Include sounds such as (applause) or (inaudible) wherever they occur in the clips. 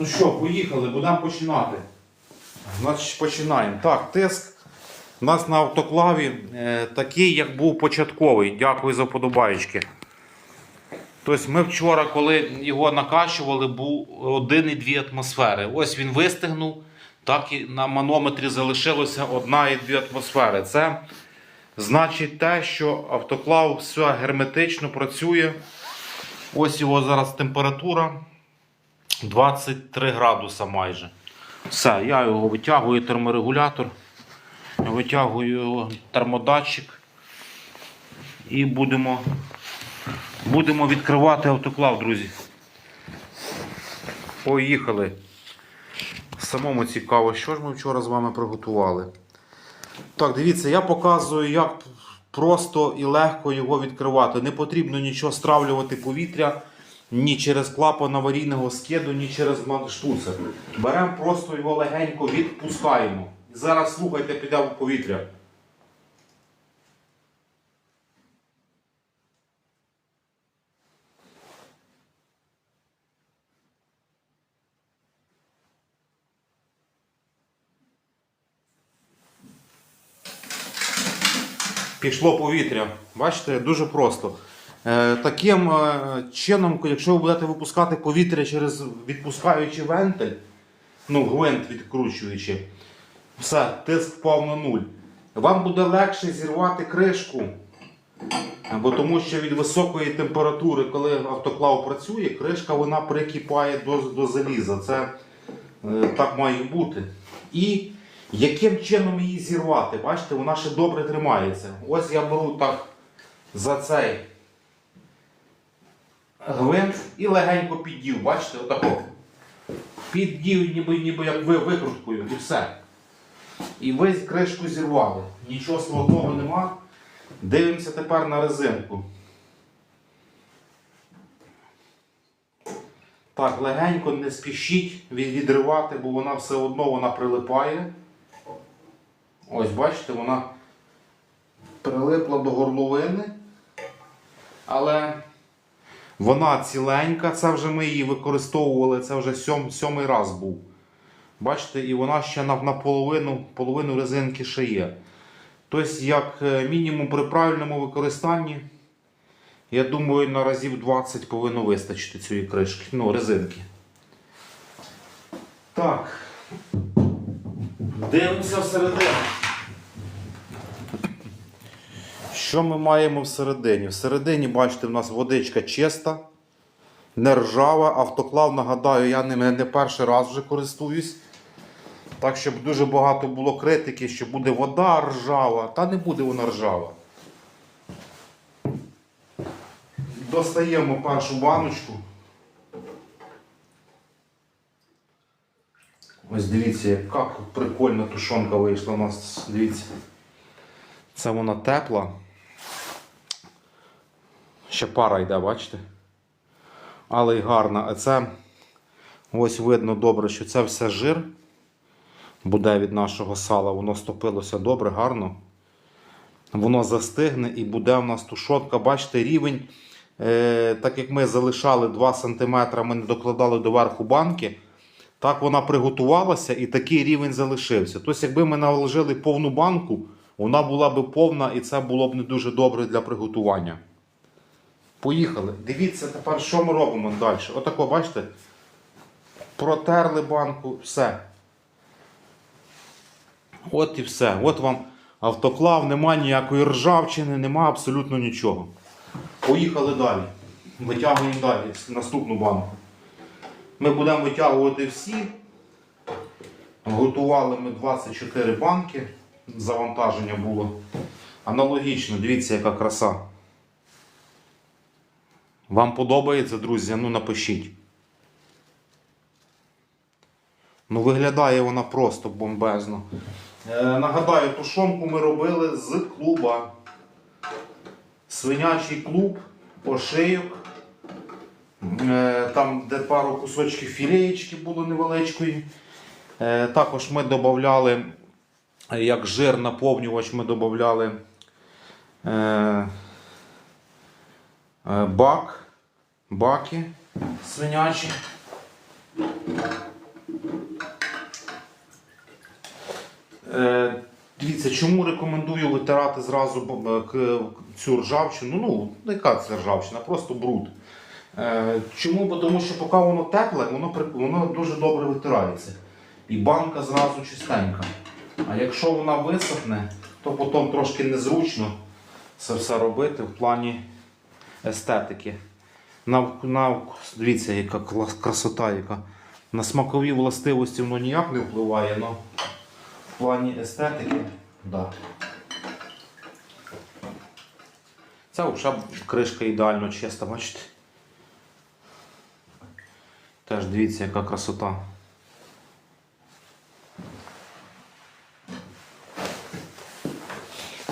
Ну що, поїхали, будемо починати. Значить, починаємо. Так, тиск у нас на автоклаві е, такий, як був початковий. Дякую за вподобаєчки. Тобто ми вчора, коли його накачували, був 1,2 атмосфери. Ось він вистигнув, так і на манометрі залишилося 1,2 атмосфери. Це значить те, що автоклав все герметично працює. Ось його зараз температура 23 градуса майже. Все, я його витягую терморегулятор, витягую термодатчик і будемо, будемо відкривати автоклав, друзі. Поїхали. Самому цікаво, що ж ми вчора з вами приготували. Так, дивіться, я показую, як просто і легко його відкривати. Не потрібно нічого стравлювати повітря ні через клапан аварійного скиду, ні через штуцер. Беремо просто його легенько відпускаємо. І зараз слухайте, піде в повітря. Пішло повітря. Бачите, дуже просто. Е, таким е, чином, якщо ви будете випускати повітря через відпускаючий вентиль, ну, гвинт відкручуючи, все, тиск впав на нуль. Вам буде легше зірвати кришку. Бо тому що від високої температури, коли автоклав працює, кришка вона прикипає до, до заліза. Це е, так має бути. І яким чином її зірвати? Бачите, вона ще добре тримається. Ось я беру так за цей гвинт і легенько піддів. Бачите, отако. Піддів, ніби, ніби як ви викруткою, і все. І ви кришку зірвали. Нічого складного нема. Дивимося тепер на резинку. Так, легенько не спішіть відривати, бо вона все одно вона прилипає. Ось, бачите, вона прилипла до горловини. Але вона ціленька, це вже ми її використовували, це вже сьом, сьомий раз був. Бачите, і вона ще на, половину, половину резинки ще є. Тобто, як е, мінімум при правильному використанні, я думаю, на разів 20 повинно вистачити цієї кришки, ну, резинки. Так. Дивимося всередину. Що ми маємо всередині? Всередині, бачите, в нас водичка чиста, не ржава. Автоклав, нагадаю, я ним не перший раз вже користуюсь. Так, щоб дуже багато було критики, що буде вода ржава. Та не буде вона ржава. Достаємо першу баночку. Ось дивіться, яка прикольна тушонка вийшла у нас. Дивіться. Це вона тепла. Ще пара йде, бачите? Але й гарна. А це ось видно добре, що це все жир буде від нашого сала. Воно стопилося добре, гарно. Воно застигне і буде у нас тушонка. Бачите, рівень, е, так як ми залишали 2 см, ми не докладали до верху банки. Так вона приготувалася і такий рівень залишився. Тобто, якби ми наложили повну банку, вона була б повна і це було б не дуже добре для приготування. Поїхали. Дивіться тепер, що ми робимо далі. Отако, бачите? Протерли банку, все. От і все. От вам автоклав, нема ніякої ржавчини, нема абсолютно нічого. Поїхали далі. Витягуємо далі наступну банку. Ми будемо витягувати всі. Готували ми 24 банки. Завантаження було. Аналогічно, дивіться, яка краса. Вам подобається, друзі? Ну напишіть. Ну, виглядає вона просто бомбезно. Е, нагадаю, тушонку ми робили з клуба. Свинячий клуб, ошийок. Е, там, де пару кусочків філеєчки було невеличкої. Е, також ми додавали, як жир наповнювач, ми додавали е, е, бак, баки свинячі. Е, дивіться, чому рекомендую витирати зразу цю ржавчину. Ну, ну яка це ржавчина, просто бруд. Е, чому? Бо тому що поки воно тепле, воно воно дуже добре витирається. І банка зразу чистенька. А якщо вона висохне, то потім трошки незручно це все робити в плані естетики. На, на, дивіться, яка красота, яка. На смакові властивості воно ніяк не впливає, але в плані естетики, да. Ця вже кришка ідеально чиста, бачите? Теж дивіться, яка красота.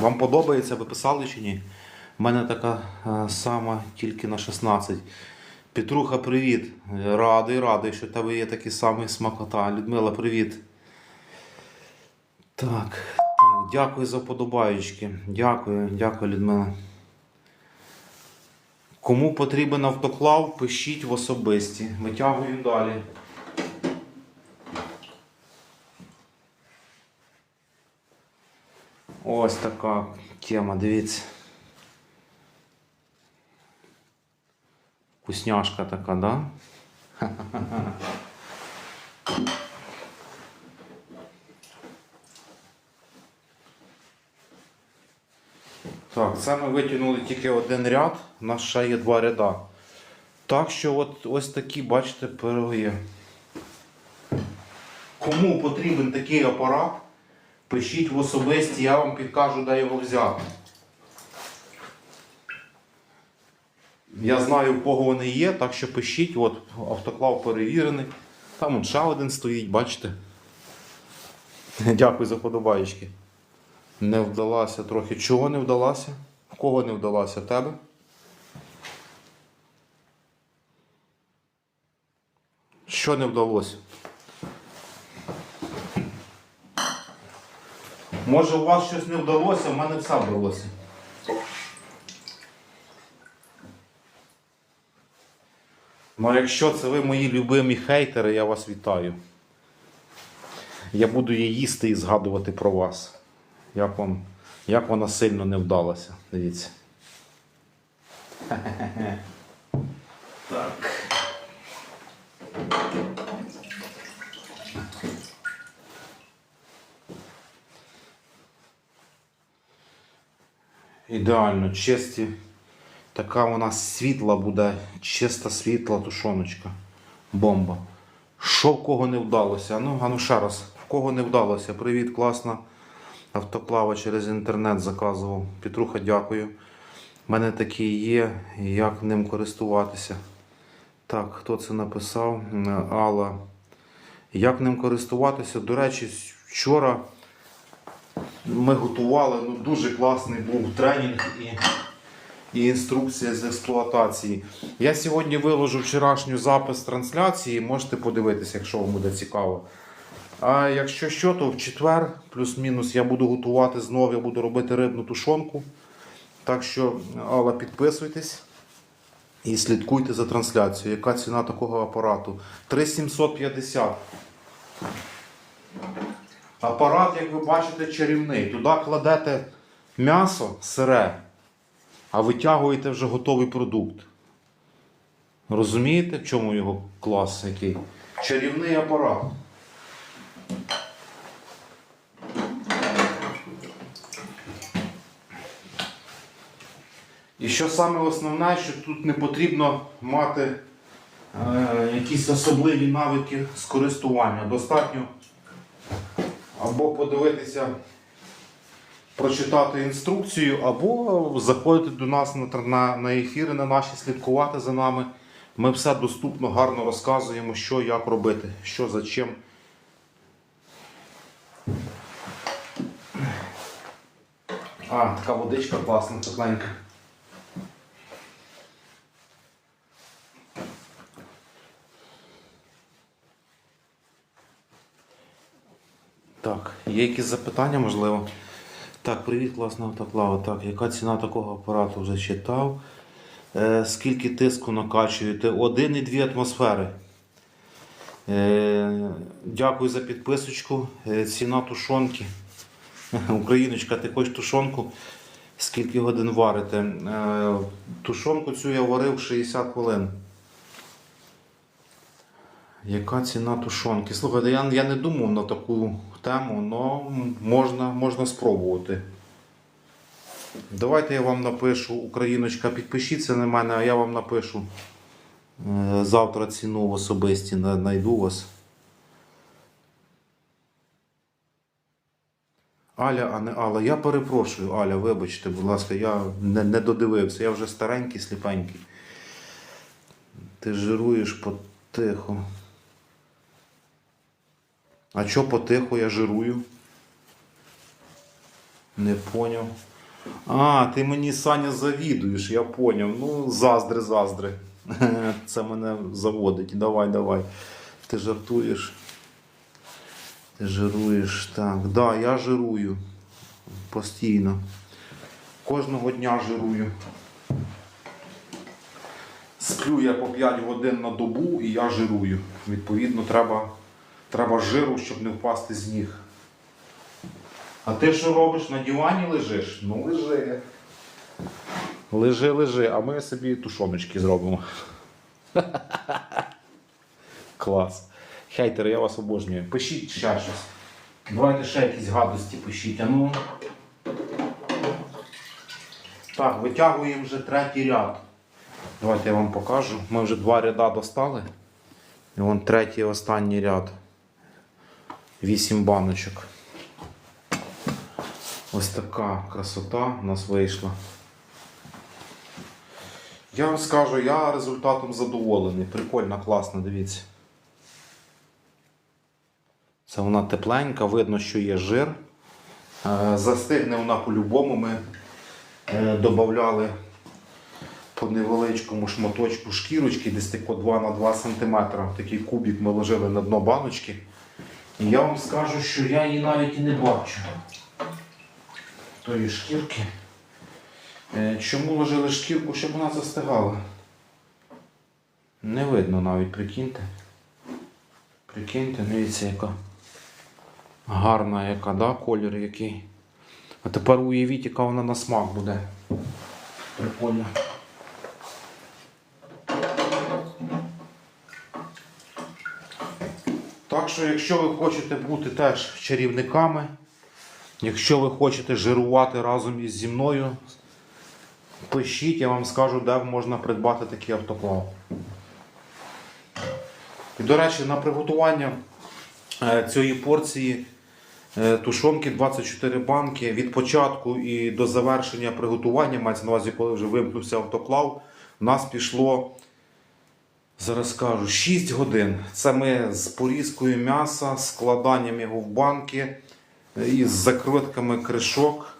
Вам подобається, ви писали чи ні? У мене така е, сама, тільки на 16. Петруха, привіт. Радий, радий, що в тебе є такий самий смакота. Людмила, привіт. Так, так, дякую за подобаючки. Дякую, дякую, Людмила. Кому потрібен автоклав, пишіть в особисті. Витягуємо далі. Ось така тема, дивіться. Вкусняшка така, да? Так, це ми витягнули тільки один ряд, у нас ще є два ряда. Так що от ось такі, бачите, пироги. Кому потрібен такий апарат, пишіть в особисті, я вам підкажу, де його взяти. Я знаю, в кого вони є, так що пишіть, от автоклав перевірений. Там ще один стоїть, бачите. (laughs) Дякую за подобаєчки. Не вдалася трохи. Чого не вдалася? В кого не вдалася? Тебе? Що не вдалося? Може у вас щось не вдалося, в мене все вдалося. Ну, якщо це ви мої любимі хейтери, я вас вітаю. Я буду її їсти і згадувати про вас. Як, вам, як вона сильно не вдалася. Дивіться. (laughs) Так. Ідеально, чисті. Така вона світла буде, чиста світла тушоночка. Бомба. Що в кого не вдалося? Ну, а ну ще раз. В кого не вдалося? Привіт, класна. Автоклава через інтернет заказував. Петруха, дякую. У мене такий є. Як ним користуватися? Так, хто це написав? Алла. Як ним користуватися? До речі, вчора ми готували, ну дуже класний був тренінг і, і інструкція з експлуатації. Я сьогодні виложу вчорашню запис трансляції, можете подивитися, якщо вам буде цікаво. А якщо що, то в четвер, плюс-мінус, я буду готувати знову, я буду робити рибну тушонку. Так що, Алла, підписуйтесь і слідкуйте за трансляцією. Яка ціна такого апарату? 3750. Апарат, як ви бачите, чарівний. Туди кладете м'ясо сире, а витягуєте вже готовий продукт. Розумієте, в чому його клас який? Чарівний апарат. І що саме основне, що тут не потрібно мати е, якісь особливі навики з користування. Достатньо або подивитися, прочитати інструкцію, або заходити до нас на, на, на ефіри на наші, слідкувати за нами. Ми все доступно, гарно розказуємо, що як робити, що за чим. А, така водичка класна, тепленька. Так, є якісь запитання, можливо? Так, привіт, класна автоклава. Так, яка ціна такого апарату вже читав? Е, скільки тиску накачуєте? 1,2 атмосфери. Е, дякую за підписочку. Е, ціна тушонки (laughs) Україночка, ти хочеш тушонку? Скільки годин варите? Е, Тушонку цю я варив 60 хвилин. Яка ціна тушонки? Слухайте, я, я не думав на таку тему, але можна, можна спробувати. Давайте я вам напишу, Україночка, підпишіться на мене, а я вам напишу. Е, Завтра ціну особисті знайду вас. Аля, а не Алла. Я перепрошую, Аля, вибачте, будь ласка, я не, не додивився. Я вже старенький, сліпенький. Ти жируєш потихо. А чо потихо я жирую? Не поняв. А, ти мені Саня завідуєш, я поняв. Ну, заздри, заздри. (laughs) Це мене заводить. Давай, давай. Ти жартуєш. Ти жируєш. Так, да, я жирую. Постійно. Кожного дня жирую. Сплю я по 5 годин на добу і я жирую. Відповідно, треба, треба жиру, щоб не впасти з ніг. А ти що робиш? На дивані лежиш? Ну лежи. Лежи, лежи, а ми собі тушоночки зробимо. (laughs) Клас. Хейтери, я вас обожнюю. Пишіть ще щось. Давайте ще якісь гадості пишіть. А ну. Так, витягуємо вже третій ряд. Давайте я вам покажу. Ми вже два ряда достали. І вон третій останній ряд. Вісім баночок. Ось така красота у нас вийшла. Я вам скажу, я результатом задоволений. Прикольно, класно, дивіться. Це вона тепленька, видно, що є жир. Е, Застигне вона по-любому. Ми е, додавали по невеличкому шматочку шкірочки, десь тако 2 на 2 см. Такий кубик ми ложили на дно баночки. Я вам скажу, що я її навіть і не бачу. Тої шкірки. Е, Чому ложили шкірку, щоб вона застигала? Не видно навіть, прикиньте. Прикиньте, дивіться, яка гарна, яка, да, колір який. А тепер уявіть, яка вона на смак буде. Прикольно. Так що, якщо ви хочете бути теж чарівниками, якщо ви хочете жирувати разом із зі мною, пишіть, я вам скажу, де можна придбати такий автоклав. І, до речі, на приготування е, цієї порції е, тушонки 24 банки від початку і до завершення приготування, мається на увазі, коли вже вимкнувся автоклав, у нас пішло, зараз скажу, 6 годин. Це ми з порізкою м'яса, складанням його в банки е, і з закритками кришок.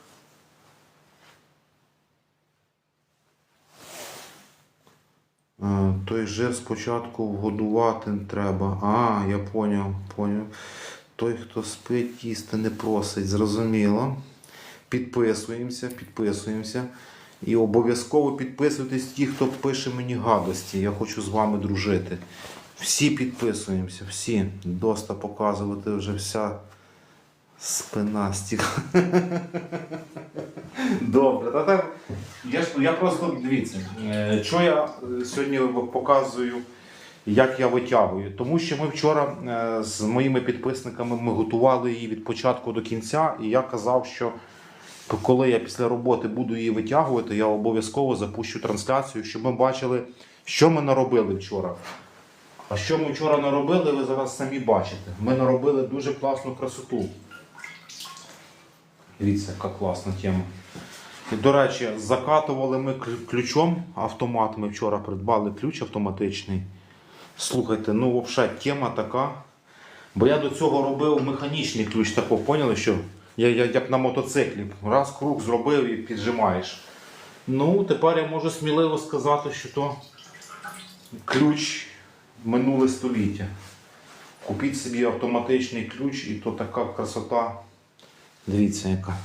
Е, Той жир спочатку вгодувати треба. А, я поняв, поняв. Той, хто спить, їсти не просить, зрозуміло. Підписуємося, підписуємося. І обов'язково підписуйтесь ті, хто пише мені гадості. Я хочу з вами дружити. Всі підписуємося, всі. Доста показувати вже вся спина стіг. (laughs) Добре, та так. Я, я просто дивіться, е, що я е, сьогодні показую, як я витягую. Тому що ми вчора е, з моїми підписниками ми готували її від початку до кінця, і я казав, що коли я після роботи буду її витягувати, я обов'язково запущу трансляцію, щоб ми бачили, що ми наробили вчора. А що ми вчора наробили, ви зараз самі бачите. Ми наробили дуже класну красоту. Дивіться, яка класна тема. І, до речі, закатували ми ключом автомат. Ми вчора придбали ключ автоматичний. Слухайте, ну взагалі тема така. Бо я до цього робив механічний ключ, тако, поняли, що я, я, як на мотоциклі. Раз круг зробив і піджимаєш. Ну, тепер я можу сміливо сказати, що то ключ минуле століття. Купіть собі автоматичний ключ, і то така красота. Дивіться, яка.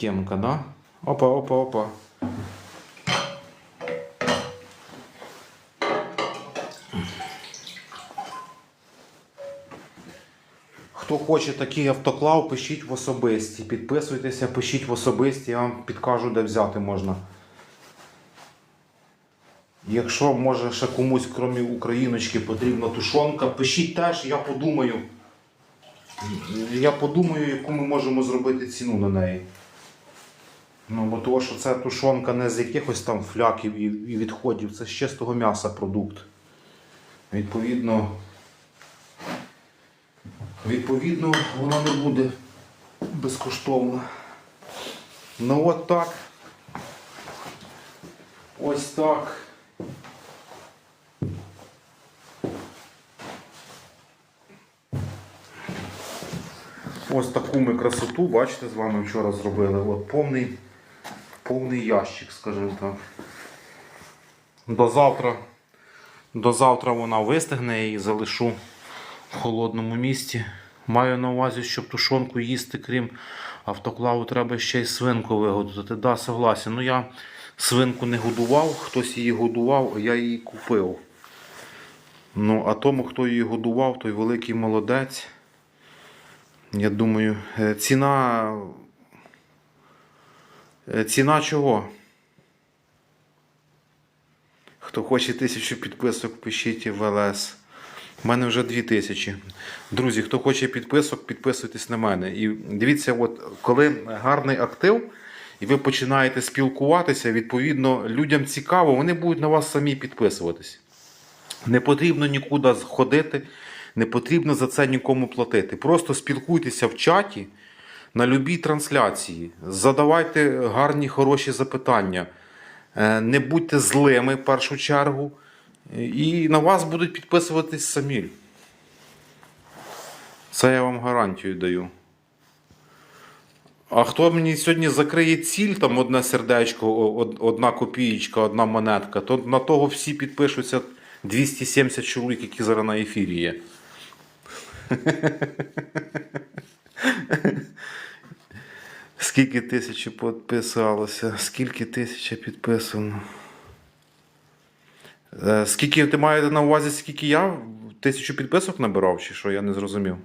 Кемка, да? Опа, опа, опа. Хто хоче такий автоклав, пишіть в особисті. Підписуйтеся, пишіть в особисті, я вам підкажу, де взяти можна. Якщо може ще комусь, крім україночки, потрібна тушонка, пишіть теж, я подумаю. Я подумаю, яку ми можемо зробити ціну на неї. Ну, бо того, що це тушонка не з якихось там фляків і, відходів, це з чистого м'яса продукт. Відповідно, відповідно, вона не буде безкоштовна. Ну от так. Ось так. Ось таку ми красоту, бачите, з вами вчора зробили. От повний, повний ящик, скажімо так. До завтра, до завтра вона вистигне її залишу в холодному місці. Маю на увазі, щоб тушонку їсти, крім автоклаву, треба ще й свинку вигодувати. Да, согласен. Ну я свинку не годував, хтось її годував, а я її купив. Ну, а тому, хто її годував, той великий молодець. Я думаю, е, ціна. е, Ціна чого? Хто хоче тисячу підписок, пишіть в ЛС. У мене вже дві тисячі. Друзі, хто хоче підписок, підписуйтесь на мене. І дивіться, от коли гарний актив, і ви починаєте спілкуватися, відповідно, людям цікаво, вони будуть на вас самі підписуватись. Не потрібно нікуди ходити, не потрібно за це нікому платити. Просто спілкуйтеся в чаті на любій трансляції. Задавайте гарні, хороші запитання. Е, Не будьте злими в першу чергу. І на вас будуть підписуватись самі. Це я вам гарантію даю. А хто мені сьогодні закриє ціль, там одне сердечко, одна копієчка, одна монетка, то на того всі підпишуться 270 чоловік, які зараз на ефірі є. Скільки тисячі підписалося, скільки тисяча підписано. Е, Скільки ти маєте на увазі, скільки я тисячу підписок набирав, чи що я не зрозумів?